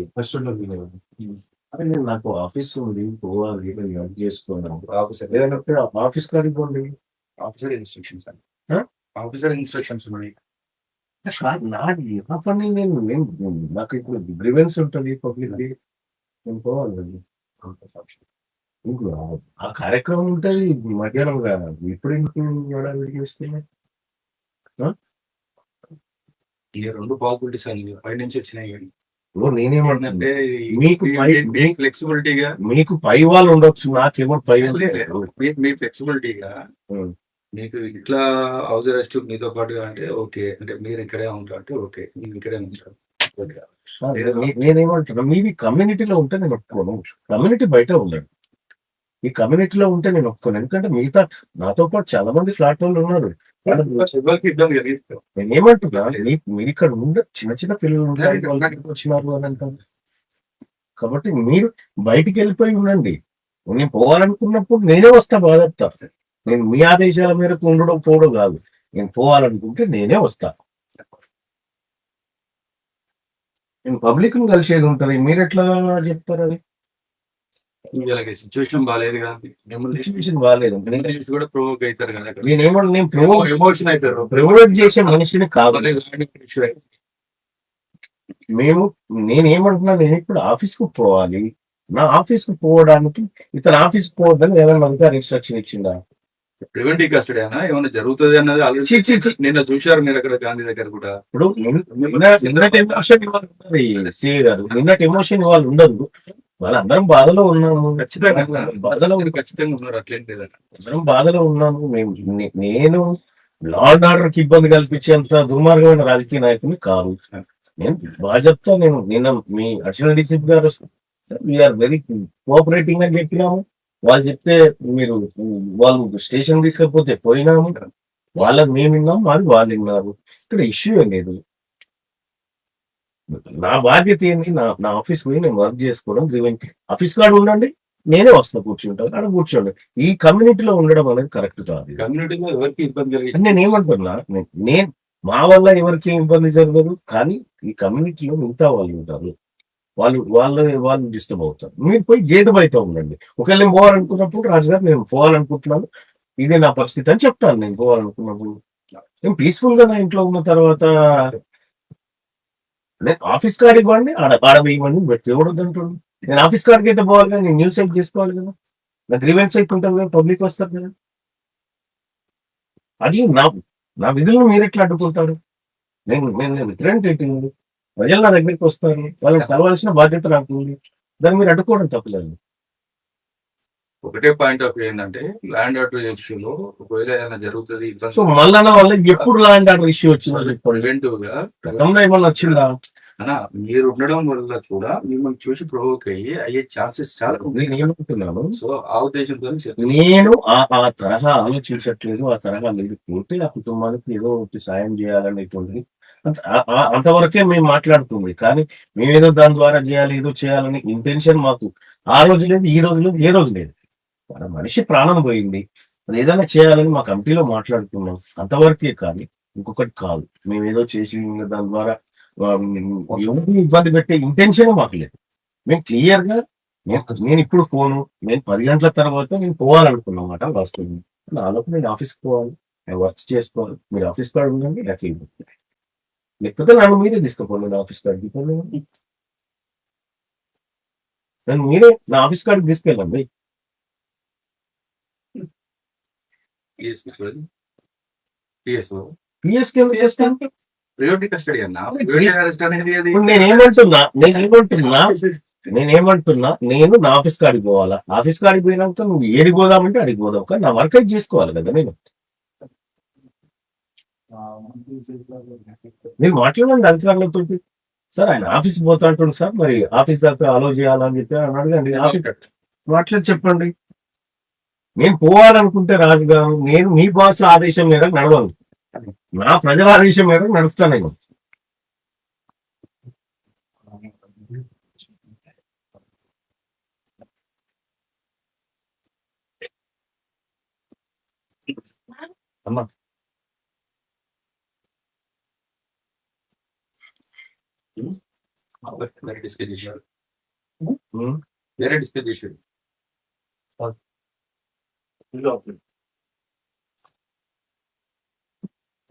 First. అరే నేను నాకు ఆఫీస్ ఉంది పోవాలి నేను వర్క్ చేసుకున్నాను ఆఫీసర్ లేదంటే ఆఫీస్ కాడికి పోండి. ఆఫీసర్ ఇన్స్ట్రక్షన్స్ అండి? ఆఫీసర్ ఇన్స్ట్రక్షన్స్ ఉన్నాయి. నాది ఆ పని నేను నేను నాకు ఇప్పుడు గ్రివెన్స్ ఉంటుంది పబ్లిక్ నేను పోవాలి. ఇంకో ఆ- కార్యక్రమం ఉంటుంది మధ్యాహ్నం కాదు ఇప్పుడు ఇంకో హడావిడి చేస్తే ఈ రెండు పాసిబిలిటీస్ అండి పై నుంచి వచ్చినాయి. నేనేమంటే మీకు మీకు ఫ్లెక్సిబిలిటీగా మీకు పై వాళ్ళు ఉండొచ్చు నాకేమో పై. మీ ఫ్లెక్సిబిలిటీగా. మీకు ఇట్లా హౌస్ అరెస్ట్ మీతో పాటుగా అంటే ఓకే అంటే మీరు ఇక్కడే ఉంటారు అంటే ఓకే నేను ఇక్కడే ఉంటాను. నేనేమంటున్నా మీది కమ్యూనిటీలో ఉంటే నేను ఒప్పుకోను. కమ్యూనిటీ బయట ఉండండి ఈ కమ్యూనిటీలో ఉంటే నేను ఒప్పుకోను. ఎందుకంటే మిగతా నాతో పాటు చాలా మంది ఫ్లాట్ వాళ్ళు ఉన్నారు. వాళ్ళ- ఎవరికి ఇబ్బంది కలిగిస్తారు నేను ఏమంటున్నా మీ- మీరు ఇక్కడ ఉండ చిన్న చిన్న పిల్లలు వచ్చినారు అని అంటారు? కాబట్టి మీరు బయటికి వెళ్ళిపోయి ఉండండి. నేను పోవాలనుకున్నప్పుడు నేనే వస్తా బాధపడతా. నేను మీ ఆదేశాల మేరకు ఉండడం పోవడం కాదు. నేను పోవాలనుకుంటే నేనే వస్తా. నేను పబ్లిక్ కలిసేది ఉంటది. మీరు ఎట్లా చెప్తారు అది? వీళ్ళకి సిచ్యువేషన్ బాగాలేదు కదా. మిమ్మల్ని సిచ్యువేషన్ బాగాలేదు నేను చూసి కూడా ప్రొవోక్ అవుతారు కదా. నేను ఎమోషన్ అవుతారు. చేసే మనిషిని కాదు. మేము నేనేమంటున్నా నేను ఇప్పుడు ఆఫీస్కు పోవాలి. నా ఆఫీస్కు పోవడానికి ఇతను ఆఫీస్ పోవద్దని ఏమైనా అధికారి ఇన్స్ట్రక్షన్ ఇచ్చిందా? ప్రివెంటివ్ కస్టడీ అయినా ఏమైనా జరుగుతుంది అన్నది ఛీ. నిన్న చూశారు మీరు అక్కడ గాంధీ దగ్గర కూడా. ఇప్పుడు నిన్న- నిన్న- నిన్నటి ఎమోషన్ సిఏ గారు నిన్నటి ఎమోషన్ ఇవాళ ఉండదు వాళ్ళందరం బాధలో ఉన్నాము. ఖచ్చితంగా బాధలో మీరు ఖచ్చితంగా ఉన్నారు అట్లేం అందరం బాధలో ఉన్నాము. మేము నేను లా అండ్ ఆర్డర్కి ఇబ్బంది కల్పించేంత దుర్మార్గమైన రాజకీయ నాయకుని కాదు. నేను చెప్తా నేను నిన్న మీ అడిషనల్ డీసీపీ గారు వీఆర్ వెరీ కోఆపరేటింగ్ అని చెప్పినాము వాళ్ళు చెప్తే మీరు వాళ్ళు స్టేషన్ తీసుకపోతే పోయినాము. వాళ్ళది మేము విన్నాం మాది వాళ్ళు విన్నారు ఇక్కడ ఇష్యూ లేదు. నా బాధ్యత ఏంటి నా నా ఆఫీస్ పోయి నేను వర్క్ చేసుకోవడం రివెంజ్ ఆఫీస్ కాడ ఉండండి నేనే వస్తా కూర్చుంటాను అక్కడ కూర్చోండి. ఈ కమ్యూనిటీలో ఉండడం అనేది కరెక్ట్ కాదు. కమ్యూనిటీలో ఎవరికి ఇబ్బంది కలిగి నేను ఏమంటున్నా నేను మా వల్ల ఎవరికి ఇబ్బంది జరగదు కానీ ఈ కమ్యూనిటీలో మిగతా వాళ్ళు ఉంటారు. వాళ్ళు వాళ్ళ వాళ్ళు డిస్టర్బ్ అవుతారు. మీరు పోయి గేట్ బయట ఉండండి. ఒకవేళ నేను పోవాలనుకున్నప్పుడు రాజుగారు నేను పోవాలనుకుంటున్నాను. ఇదే నా పరిస్థితి అని చెప్తాను నేను పోవాలనుకున్నప్పుడు. నేను పీస్ఫుల్గా నా ఇంట్లో ఉన్న తర్వాత నేను ఆఫీస్ కార్డ్ ఇవ్వండి ఆడ ఆడ ఇవ్వండి పెట్టి ఇవ్వడంటుండు నేను ఆఫీస్ కార్డ్కి అయితే పోవాలి కదా నేను న్యూస్ సైట్ చేసుకోవాలి కదా. నా గ్రీవెన్స్ సైట్ ఉంటుంది కదా పబ్లిక్ వస్తారు కదా. అది నా నా విధులను మీరు ఎట్లా అడ్డుకుంటారు? నేను నేను నేను రిప్రజెంటేటివ్ ప్రజలు నా దగ్గరికి వస్తారు వాళ్ళని కలవాల్సిన బాధ్యత నాకు ఉంది. దాన్ని మీరు అడ్డుకోవడం తప్పలేదు. ఒకటే పాయింట్ ఆఫ్ ఏంటంటే ల్యాండ్ ఆర్డర్ ఇష్యూలో ఒకవేళ ఏదైనా జరుగుతుంది సో మళ్ళా వల్ల ఎప్పుడు ల్యాండ్ ఆర్డర్ ఇష్యూ వచ్చిందో చెప్పండి. ప్రివెంటివ్గా గతంలో ఏమన్నా వచ్చిందా? అన్నా, మీరు ఉండడం వల్ల కూడా మిమ్మల్ని చూసి ప్రొవోక్ అయ్యి అయ్యే ఛాన్సెస్ చాలా నేను సో ఆ ఉద్దేశంతో. నేను ఆ తరహా ఆలోచించట్లేదు ఆ తరహా లేదు. పోతే ఆ కుటుంబానికి ఏదో ఒకటి సాయం చేయాలనేటువంటి అంత- ఆ- ఆ- అంతవరకే మేము మాట్లాడుతుంది. కానీ మేమేదో దాని ద్వారా చేయాలి ఏదో చేయాలని ఇంటెన్షన్ మాకు ఆ రోజు లేదు ఈ రోజు లేదు ఏ రోజు లేదు. మన మనిషి ప్రాణం పోయింది. అది ఏదైనా చేయాలని మా కమిటీలో మాట్లాడుకున్నాం. అంతవరకే కానీ ఇంకొకటి కాదు. మేము ఏదో చేసి దాని ద్వారా ఎవరిని ఇబ్బంది పెట్టే ఇంటెన్షన్ మాకు లేదు మేము క్లియర్గా నేను నేను ఇప్పుడు ఫోను నేను పది గంటల తర్వాత నేను పోవాలనుకున్నమాట వస్తుంది నాలోపు నేను ఆఫీస్కి పోవాలి నేను వర్క్ చేసుకోవాలి మీరు ఆఫీస్ కార్డు ఉందండి నాకు ఏం లేకపోతే నన్ను మీరే తీసుకోపోండి నా ఆఫీస్ కార్డు తీసుకోండి నన్ను మీరే నా ఆఫీస్ కాడికి తీసుకెళ్ళండి పిఎస్కి పిఎస్కి PSO. ప్రివెంటివ్ కస్టడీ అన్న? ప్రివెంటివ్ అరెస్ట్ అనేది అది ఇప్పుడు నేనేమంటున్నా నేనేమంటున్నా నేనేమంటున్నా నేను నా ఆఫీస్ కాడికి పోవాలా? ఆఫీస్ కాడికి పోయినాక నువ్వు ఏడికి పోదామంటే అడిగి పోదాం. కానీ నా వర్క్ అయితే చేసుకోవాలి కదా నేను. మీరు మాట్లాడండి అధికారులతో సార్ ఆయన ఆఫీస్ పోతా అంటుండు సార్. మరి ఆఫీస్ దాకా అలో చేయాలని చెప్పి అని అడగండి ఆఫీస్ మాట్లాడి చెప్పండి. నేను పోవాలనుకుంటే రాజు గారు నేను మీ బాస్ ఆదేశం మేరకు నడవను నా ప్రజల ఆదేశం మేరకు నడుస్తాను నేను. అమ్మా. వేరే డిస్కస్ చేశారు. వేరే డిస్కస్ చేశారు